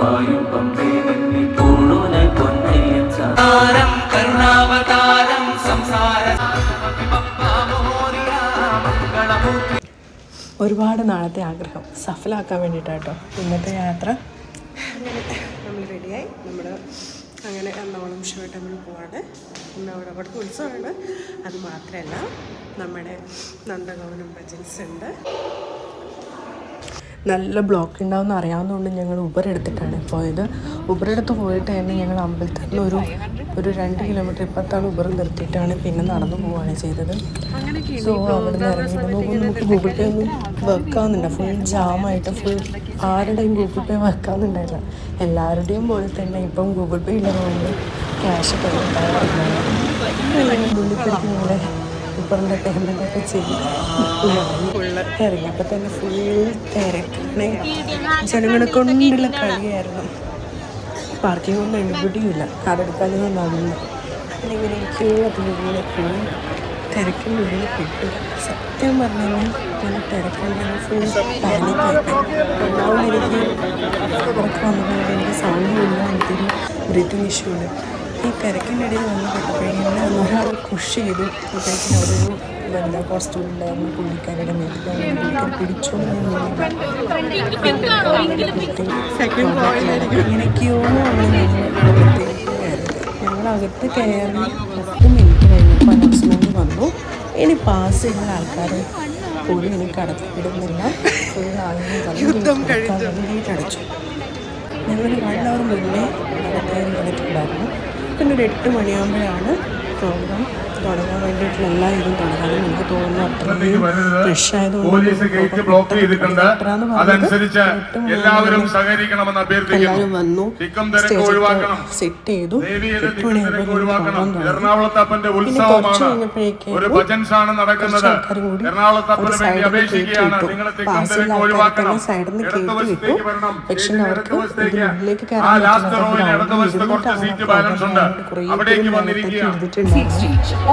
പായും പമ്പേ പൂണൂനെ കരുണാവതാരം സംസാര ഒരുപാട് നാളത്തെ ആഗ്രഹം സഫലാക്കാൻ വേണ്ടിയിട്ടാട്ടോ. ഇന്നത്തെ യാത്ര. അങ്ങനെ നമ്മൾ റെഡിയായി നമ്മൾ അങ്ങനെ എറണാകുളം ഷോട്ട് നമ്മൾ പോവാണ്. ഇന്ന് അവിടെ അവിടുത്തെ ഉത്സവമാണ്. അത് മാത്രമല്ല നമ്മുടെ നന്ദഗൗനം ഭജൻസ് ഉണ്ട് നല്ല ബ്ലോക്ക് ഉണ്ടാവുമെന്ന് അറിയാവുന്നതുകൊണ്ട് ഞങ്ങൾ ഉബർ എടുത്തിട്ടാണ് പോയത്. ഉബർ എടുത്ത് പോയിട്ട് തന്നെ ഞങ്ങൾ അമ്പലത്തിൽ ഒരു ഒരു രണ്ട് കിലോമീറ്റർ ഇപ്പത്താണ് ഉബർ നിർത്തിയിട്ടാണ് പിന്നെ നടന്നു പോവുകയാണ് ചെയ്തത്. സോ അവിടെ നിന്ന് ഇറങ്ങിയിട്ട് നോക്കുമ്പോൾ നമുക്ക് ഗൂഗിൾ പേ ഒന്നും വർക്ക് ആവുന്നില്ല ഫുൾ ജാമായിട്ട് ഫുൾ ആരുടെയും ഗൂഗിൾ പേ വർക്ക് ആവുന്നുണ്ടായില്ല എല്ലാവരുടെയും പോലെ തന്നെ ഇപ്പം ഗൂഗിൾ പേ ഇല്ലാതെ ക്യാഷ് ഒക്കെ ഉള്ളിൽ ഞങ്ങളെ സൂപ്പറിന്റെ പേയ്മെന്റ് ഒക്കെ ചെയ്ത് ഇറങ്ങിയപ്പോൾ തന്നെ ഫുൾ തിരക്കാണ്. ജനങ്ങളെ കൊണ്ടുള്ള കളിയായിരുന്നു. പാർക്കിംഗ് ഒന്നും എവിടെയുമില്ല. കാറെടുക്കാനൊന്നും നടന്നു അല്ലെങ്കിൽ എനിക്ക് അതിനുള്ളിൽ പോയി തിരക്കിന്റെ ഉള്ളിൽ പെട്ടു സത്യം പറഞ്ഞാൽ ഞാൻ തിരക്കിന്റെ ഫുൾ പാനിക്കായിട്ട് ഒന്നാമത് എനിക്ക് എന്റെ വന്നപ്പോൾ എനിക്ക് സൗണ്ടില്ല എനിക്കൊരു ബ്രീത്തിങ് ഇഷ്യൂ ഉണ്ട് ഈ തിരക്കിന്റെ ഇടയിൽ വന്ന് പെട്ടപ്പോഴെങ്കിലും ഒരാൾ പുഷ് ചെയ്തു അപ്പോഴേക്കും അവിടെ ഒരു വനിതാ കോസ്റ്റ്യൂം ഉണ്ടായിരുന്നു പുള്ളിക്കാരുടെ മേലിൽ പിടിച്ചോണ്ട് ഇങ്ങനെയൊക്കെയോ ഞങ്ങളകത്ത് കയറി പത്ത് മിനിറ്റ് കഴിഞ്ഞപ്പോൾ അനൗൺസ്മെന്റ് വന്നു. ഇനി പാസ് ചെയ്യുന്ന ആൾക്കാർ പോലും ഇനി കടത്തിവിടുന്നില്ല. ആളുകൾ അടച്ചു. ഞങ്ങൾ വൺ അവർ മുന്നേ നടക്കാൻ വന്നിട്ടുണ്ടായിരുന്നു. ഒരു എട്ട് മണിയാകുമ്പോഴാണ് പ്രോഗ്രാം തുടങ്ങാൻ വേണ്ടിയിട്ടുള്ള എല്ലാ ഇതും തുടങ്ങാൻ എനിക്ക് തോന്നുന്നു അത്രയും ഫ്രഷ് ആയതുകൊണ്ട് എല്ലാവരും വന്നു സെറ്റ് ചെയ്തു എട്ട് മണിയാകുമ്പോൾ പിന്നെ കുറച്ച് കഴിഞ്ഞപ്പോഴേക്കും ആൾക്കാരും കൂടി ഒരു സൈഡിൽ കേട്ടു. തന്നെ സൈഡിൽ നിന്ന് കേട്ട് കേട്ടു പക്ഷെ അവർക്ക് ഉള്ളിലേക്ക് കയറാൻ പറ്റില്ല ബാലൻസ് ഉണ്ട്.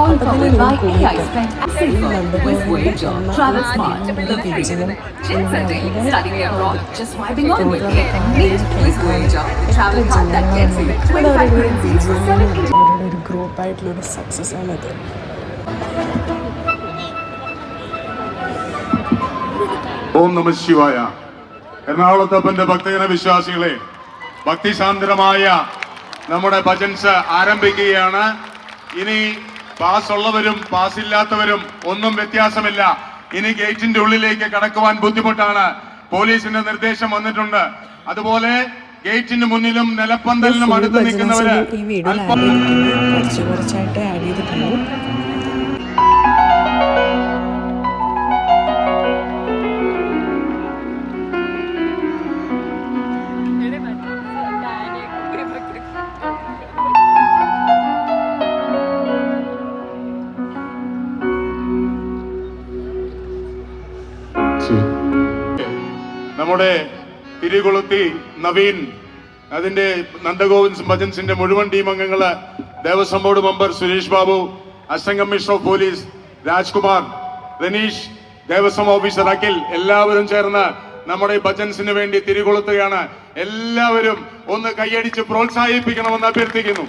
അവിടേക്ക് വന്നിരിക്കുക all powered by AI spent and safer with Voyager. Travel smart with affordable. Jet setting, studying abroad, just swiping on with Meet with Voyager, travel card that gets you 25 currencies for 780. അവരുടെ ഒരു ഗ്രൂപ്പായിട്ടുള്ള ഒരു success ആണത് ഓം നമ ശിവായ എറണാകുളത്തപ്പന്റെ ഭക്തജന വിശ്വാസികളെ ഭക്തിസാന്ദ്രമായ നമ്മുടെ ഭജൻസ് ആരംഭിക്കുകയാണ് ഇനി പാസ് ഉള്ളവരും പാസ് ഇല്ലാത്തവരും ഒന്നും വ്യത്യാസമില്ല. ഇനി ഗേറ്റിന്റെ ഉള്ളിലേക്ക് കടക്കുവാൻ ബുദ്ധിമുട്ടാണ്. പോലീസിന്റെ നിർദ്ദേശം വന്നിട്ടുണ്ട്. അതുപോലെ ഗേറ്റിന് മുന്നിലും നിലപ്പന്തലിനും അടുത്ത് നിൽക്കുന്നവര് കുറച്ച് കുറച്ചായിട്ട് ആഡ് ചെയ്തിട്ടുണ്ട്. നമ്മുടെ തിരികൊളുത്തി നവീൻ അതിന്റെ നന്ദഗോവിന്ദ് ഭജൻസിന്റെ മുഴുവൻ ടീം അംഗങ്ങൾ Devaswom board member Suresh Babu assistant commissioner of police Rajkumar Ranish Devaswom officer Akhil എല്ലാവരും ചേർന്ന് നമ്മുടെ ഭജൻസിന് വേണ്ടി തിരികൊളുത്തുകയാണ്. എല്ലാവരും ഒന്ന് കൈയടിച്ച് പ്രോത്സാഹിപ്പിക്കണമെന്ന് അഭ്യർത്ഥിക്കുന്നു.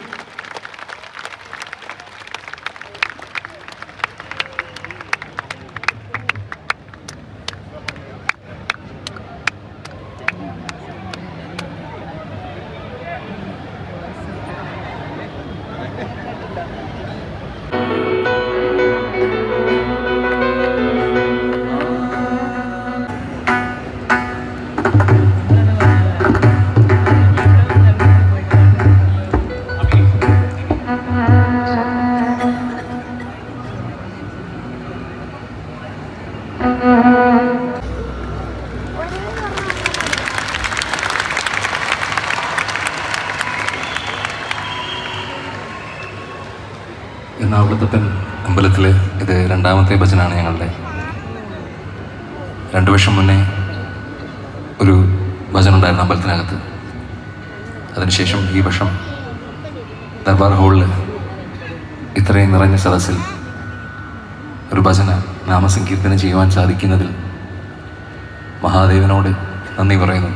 എറണാകുളത്തപ്പൻ അമ്പലത്തിലെ ഇത് രണ്ടാമത്തെ ഭജനാണ് ഞങ്ങളുടെ. രണ്ടു വർഷം മുന്നേ ഒരു ഭജന ഉണ്ടായിരുന്നു അമ്പലത്തിനകത്ത്. അതിനുശേഷം ഈ വർഷം ദർബാർ ഹാളിൽ ഇത്രയും നിറഞ്ഞ സദസ്സിൽ ഒരു ഭജന നാമസങ്കീർത്തനം ചെയ്യുവാൻ സാധിക്കുന്നതിൽ മഹാദേവനോട് നന്ദി പറയുന്നു.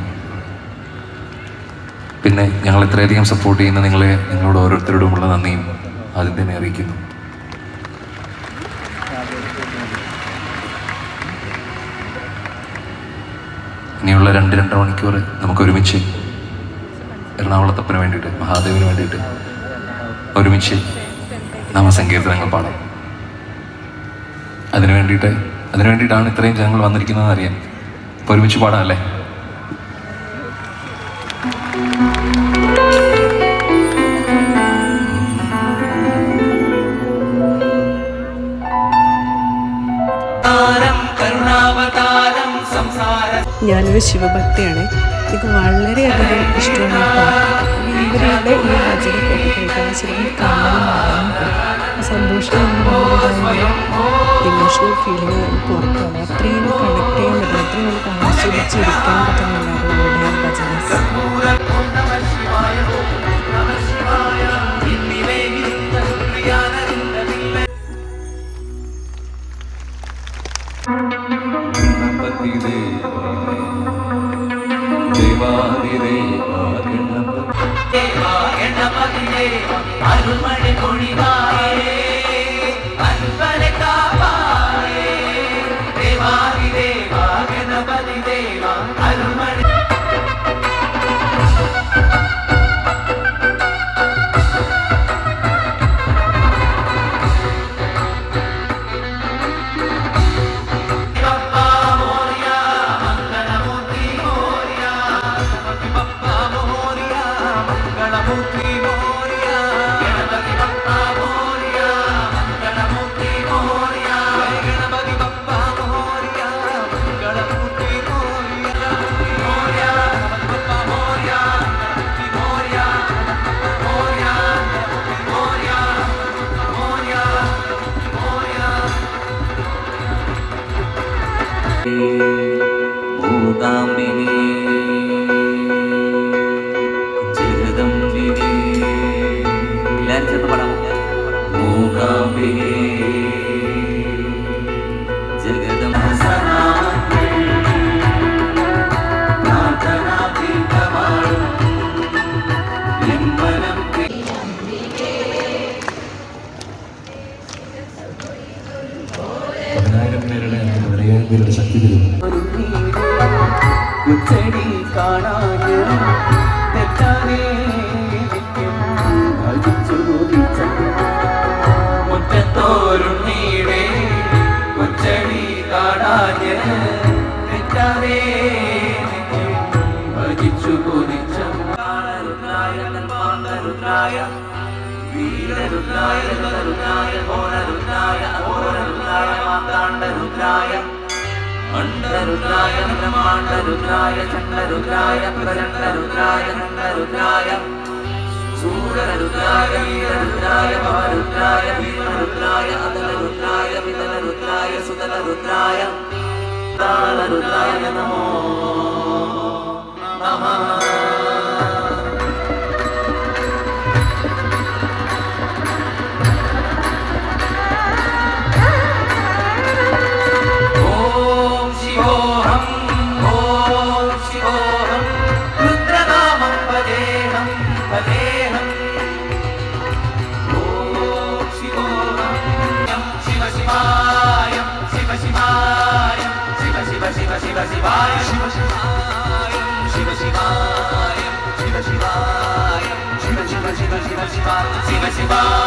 പിന്നെ ഞങ്ങൾ ഇത്രയധികം സപ്പോർട്ട് ചെയ്യുന്ന നിങ്ങളെ നിങ്ങളോട് ഓരോരുത്തരോടുമുള്ള നന്ദിയും ആദ്യം തന്നെ അറിയിക്കുന്നു. ഇനിയുള്ള രണ്ട് രണ്ടര മണിക്കൂർ നമുക്ക് ഒരുമിച്ച് എറണാകുളത്തപ്പന് വേണ്ടിയിട്ട് മഹാദേവിന് വേണ്ടിയിട്ട് ഒരുമിച്ച് നാമസങ്കീർത്തനങ്ങൾ പാടാം. അതിനു വേണ്ടിയിട്ട് അതിനു വേണ്ടിയിട്ടാണ് ഇത്രയും ജനങ്ങൾ വന്നിരിക്കുന്നതെന്ന് അറിയാം. അപ്പോൾ ഒരുമിച്ച് പാടാം അല്ലേ? ഞാനൊരു ശിവഭക്തയാണ്. എനിക്ക് വളരെയധികം ഇഷ്ടമാണ് ഇവരുടെ ഈ ഭജന കേൾക്കുന്ന ശരിക്കും കണ്ണും സന്തോഷം ഇമോഷണൽ ഫീലിംഗ് പുറത്താണ് അത്രയും കണക്ട് ചെയ്യാൻ പറ്റും. അത്രയും നമുക്ക് ആസ്വദിച്ചിരിക്കാൻ പറ്റുന്ന എല്ലാവരും ഭജനസ് അരുൾമഴ കൊതിച്ച മുറ്റത്തോരുണ്ണീടെ കുച്ചടി കാണാന് തെറ്റാനേ ഭജിച്ചു കൊതിച്ച രുദ്രായ രുദ്രായ വീരരുദ്രായ രുദ്രായ മാതാണ്ഡരുദ്രായ. അണ്ടരുദ്രായ అండరుద్రాయ బ్రహ్మాండరుద్రాయ చండరుద్రాయ ప్రచండరుద్రాయ రుద్రాయ శూరరుద్రాయ వీరరుద్రాయ భవరుద్రాయ భీమరుద్రాయ అతలరుద్రాయ వితలరుద్రాయ సుతలరుద్రాయ తాళరుద్రాయ నమో Shiva.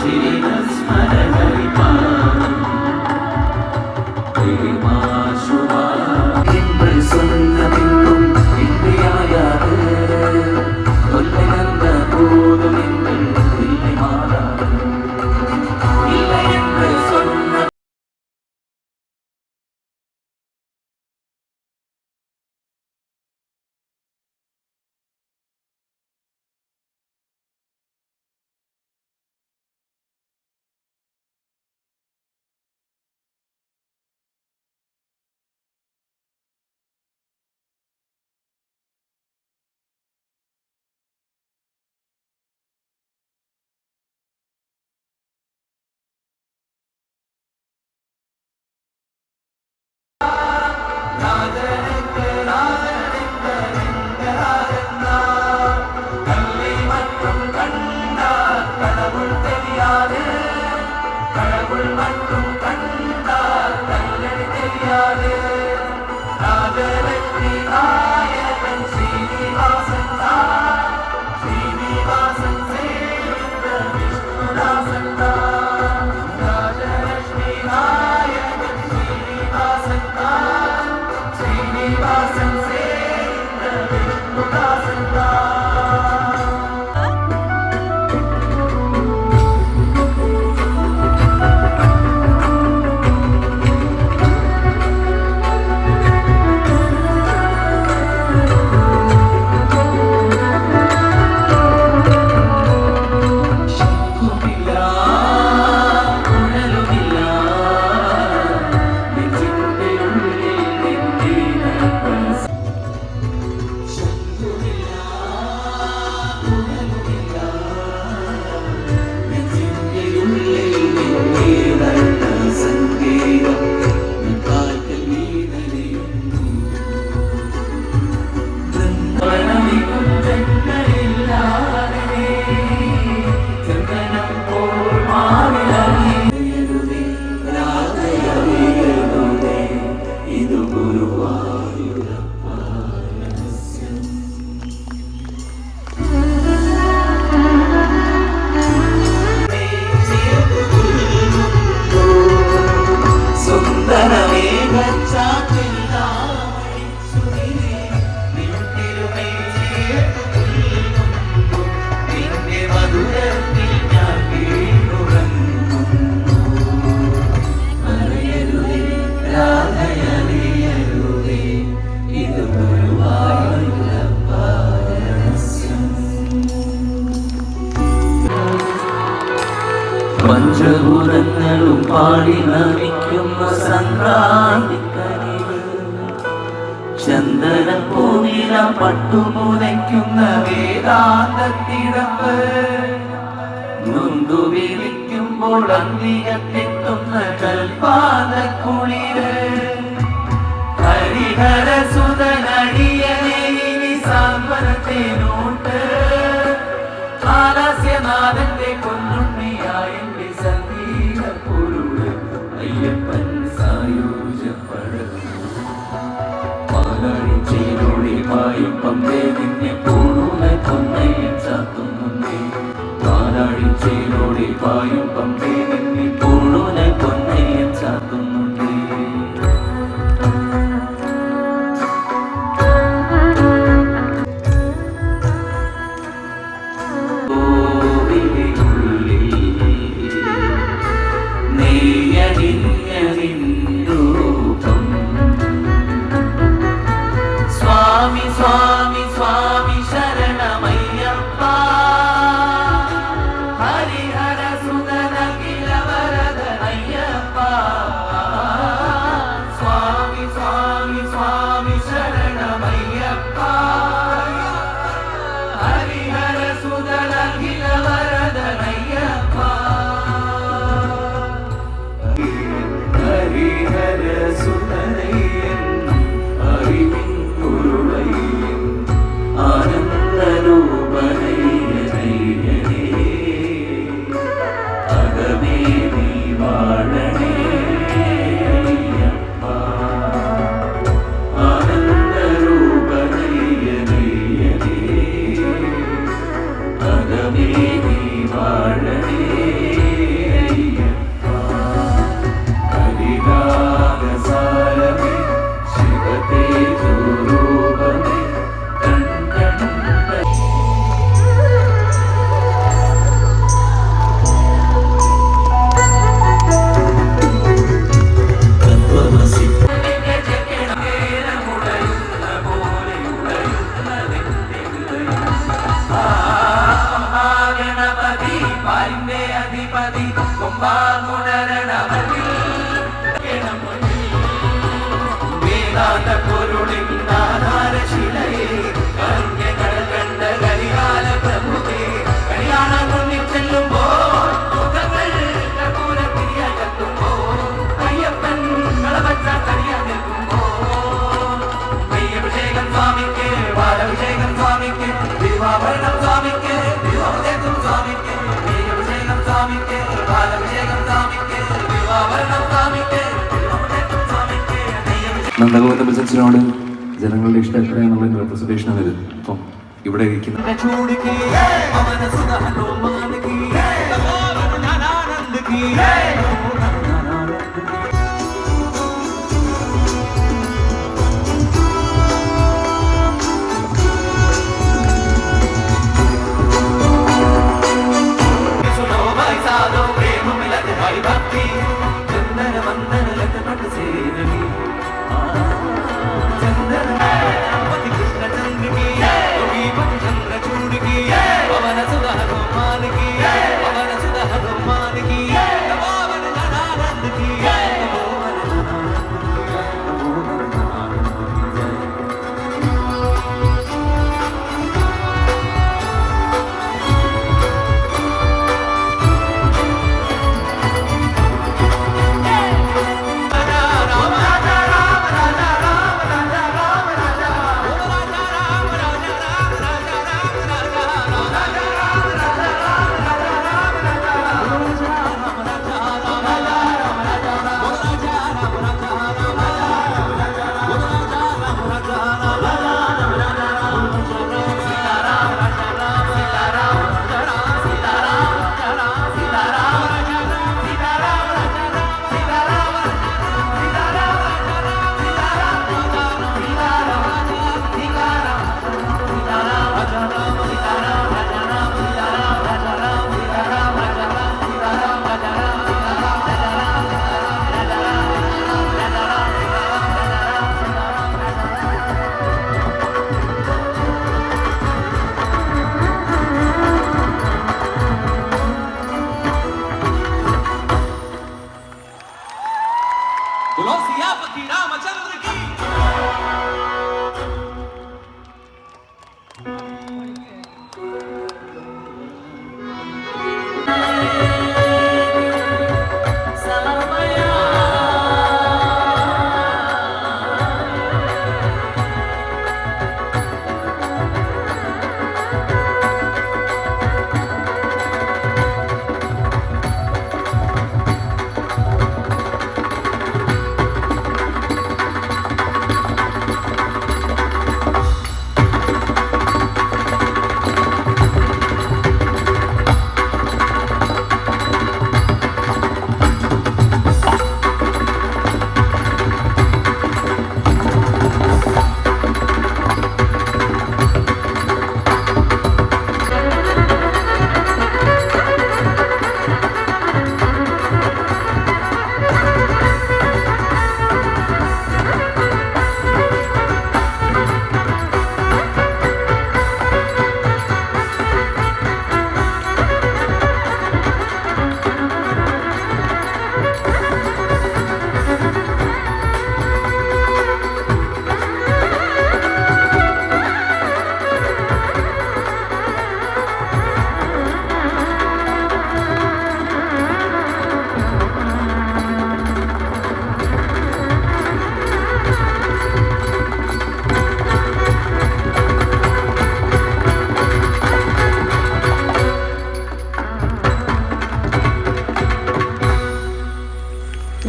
Shri ചന്ദനപ്പൂവില പട്ടുപുലയ്ക്കുന്ന വേദാന്തത്തിടപ്പ് നുന്തുവിരിക്കുമ്പോൾ അന്തികത്തെത്തുന്ന കൽപാത കുളിര് ഹരിഹര സുതനടിയനെ ഇനി സാന്ത്വനത്തേനോട്ട് നന്ദഗോവിന്ദ ബിസിനസിനോട് ജനങ്ങളുടെ ഇഷ്ടം എത്രയാണെന്നുള്ള റെപ്രസെന്റേഷനാണ് ഇത്. അപ്പം ഇവിടെ ഇരിക്കുന്ന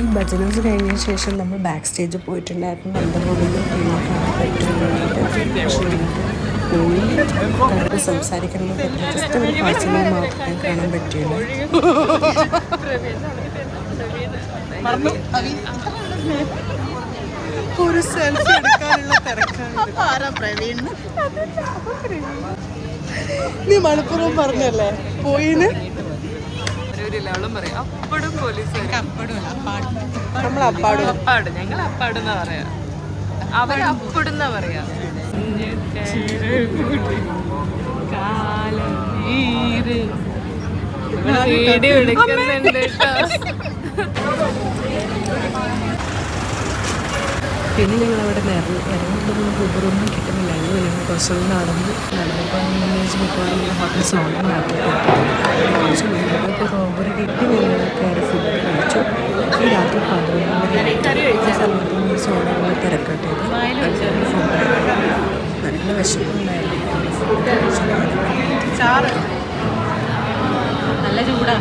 ഈ ഭജനസ് കഴിഞ്ഞ ശേഷം നമ്മൾ ബാക്ക് സ്റ്റേജിൽ പോയിട്ടുണ്ടായിരുന്നു. നന്ദഗോവിന്ദം പോയി സംസാരിക്കണം ജസ്റ്റ് ഒരു പാഴ്സലിൽ മാത്രമേ കാണാൻ പറ്റുള്ളൂ ഒരു സെൽഫി എടുക്കാനുള്ള തിരക്കാണ് നീ മലപ്പുറം പറഞ്ഞല്ലേ? പോയിന്? അപ്പടും പോലീസ് നമ്മൾ അപ്പാടും അപ്പാട്. ഞങ്ങൾ അപ്പാടെന്നാ പറയാ. അവർ അപ്പിടുന്ന പറയാ. വീഡിയോ എടുക്കുന്നുണ്ട് കേട്ടോ. പിന്നെ ഞങ്ങൾ അവിടെ നിന്ന് ഇറങ്ങി ഇറങ്ങുമ്പോൾ ഊബറൊന്നും കിട്ടുന്നില്ലായിരുന്നു ഞങ്ങൾ കുറച്ചുകൂടി നടന്ന് നടന്നപ്പോൾ വില്ലേജ് മിക്കവാറും ഹോട്ടൽ സോണം മാറ്റി കുറച്ച് മുന്നോട്ട് റോബറി കിട്ടി ഞങ്ങൾ കയറി ഫുഡ് കഴിച്ചു. രാത്രി സമയത്ത് സോണങ്ങൾ തിരക്കട്ടെ ഫുഡ് നല്ല വിശപ്പുണ്ടായിരുന്നു ഫുഡ് കഴിച്ചു. ചാറ് നല്ല ചൂടാ